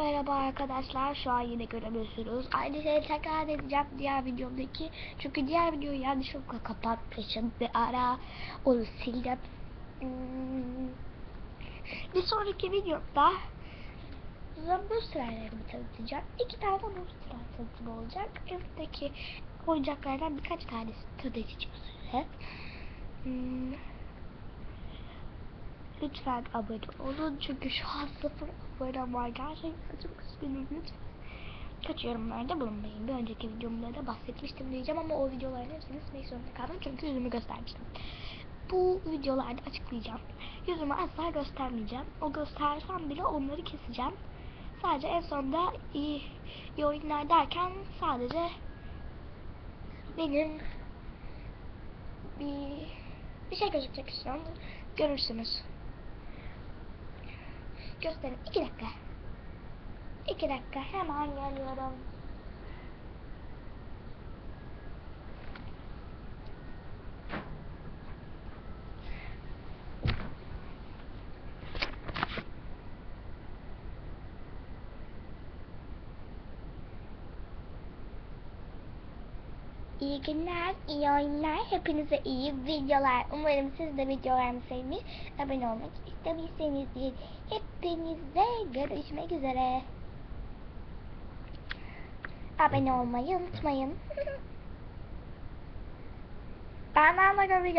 Merhaba arkadaşlar şu an yine göremiyorsunuz. Aynı şeyi tekrar edeceğim diğer videomdaki. Çünkü diğer videoyu yanlışlıkla kapatmışım bir ara. Onu sildim. Hmm. Bir sonraki videomda buz trenlerimi tanıtacağım. İki tane buz tren tanıtımı olacak. Evdeki oyuncaklardan birkaç tanesi tanıtacağım size. Hmm. Lütfen abone olun çünkü şu an sıfır abone var. Gerçekten çok üzgünüm lütfen. Kaçıyorum nerede bulunmayın. Bir önceki videomda da bahsetmiştim diyeceğim ama o videoların hepsini silmek zorunda kaldım çünkü yüzümü göstermiştim. Bu videolarda açıklayacağım. Yüzümü asla göstermeyeceğim. O göstersem bile onları keseceğim. Sadece en sonunda iyi, iyi oyunlar derken sadece benim bir bir şey gözükecek istiyorum. Görürsünüz. Gösterin. İki dakika. İki dakika. Hemen geliyorum. İyi günler, iyi oyunlar, hepinize iyi videolar. Umarım siz de videolarımı sevmiş, abone olmak istemişsinizdir. Hepinize görüşmek üzere. Abone olmayı unutmayın. De görüşürüz.